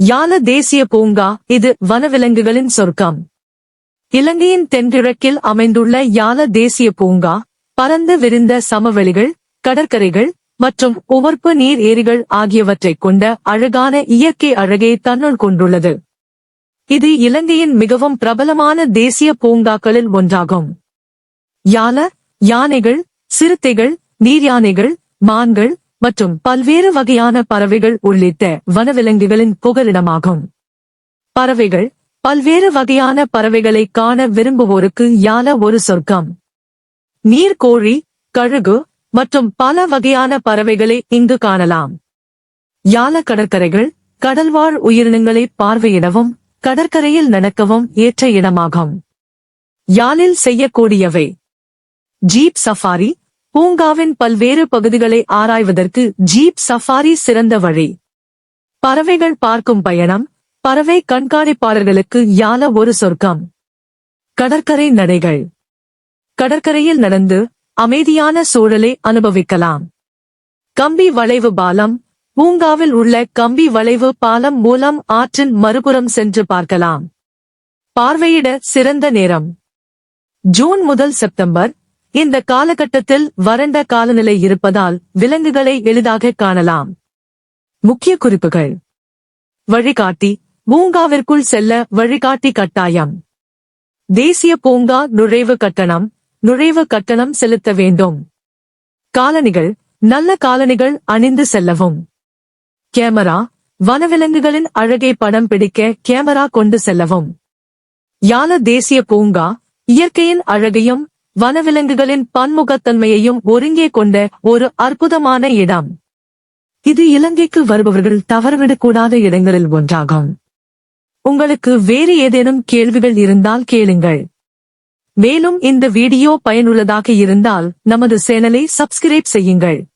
யான தேசிய பூங்கா இது வனவிலங்குகளின் சொர்க்கம். இலங்கையின் தென்கிழக்கில் அமைந்துள்ள யான தேசிய பூங்கா பரந்து விரிந்த சமவெளிகள் கடற்கரைகள் மற்றும் உவர்ப்பு நீர் ஏரிகள் ஆகியவற்றைக் கொண்ட அழகான இயற்கை அழகை தன்னுள் கொண்டுள்ளது. இது இலங்கையின் மிகவும் பிரபலமான தேசிய பூங்காக்களில் ஒன்றாகும். யான யானைகள் சிறுத்தைகள் நீர்யானைகள் மான்கள் மற்றும் பல்வேறு வகையான பறவைகள் உள்ளிட்ட வனவிலங்குகளின் புகலிடமாகும். பறவைகள் பல்வேறு வகையான பறவைகளை காண விரும்புவோருக்கு யான ஒரு சொர்க்கம். நீர்கோழி கழுகு மற்றும் பல வகையான பறவைகளை இங்கு காணலாம். யால கடற்கரைகள் கடல்வாழ் உயிரினங்களை பார்வையிடவும் கடற்கரையில் நடக்கவும் ஏற்ற இடமாகும். யாழில் செய்யக்கூடியவை. ஜீப் சஃபாரி பூங்காவின் பல்வேறு பகுதிகளை ஆராய்வதற்கு ஜீப் சஃபாரி சிறந்த வழி. பறவைகள் பார்க்கும் பயணம் பறவை கண்காணிப்பாளர்களுக்கு யான ஒரு சொர்க்கம். கடற்கரை நடைகள். கடற்கரையில் நடந்து அமைதியான சூழலை அனுபவிக்கலாம். கம்பி வளைவு பாலம் பூங்காவில் உள்ள கம்பி வளைவு பாலம் மூலம் ஆற்றின் மறுபுறம் சென்று பார்க்கலாம். பார்வையிட சிறந்த நேரம். ஜூன் முதல் செப்டம்பர் இந்த காலகட்டத்தில் வறண்ட காலநிலை இருப்பதால் விலங்குகளை எளிதாக காணலாம். முக்கிய குறிப்புகள். வழிகாட்டி பூங்காவிற்குள் செல்ல வழிகாட்டி கட்டாயம். தேசிய பூங்கா நுழைவு கட்டணம் நுழைவு கட்டணம் செலுத்த வேண்டும். காலணிகள் நல்ல காலணிகள் அணிந்து செல்லவும். கேமரா வனவிலங்குகளின் அழகை படம் பிடிக்க கேமரா கொண்டு செல்லவும். யான தேசிய பூங்கா இயற்கையின் அழகையும் வனவிலங்குகளின் பன்முகத்தன்மையையும் ஒருங்கே கொண்ட ஒரு அற்புதமான இடம். இது இலங்கைக்கு வருபவர்கள் தவறவிடக்கூடாத இடங்களில் ஒன்றாகும். உங்களுக்கு வேறு ஏதேனும் கேள்விகள் இருந்தால் கேளுங்கள். மேலும் இந்த வீடியோ பயனுள்ளதாக இருந்தால் நமது சேனலை சப்ஸ்கிரைப் செய்யுங்கள்.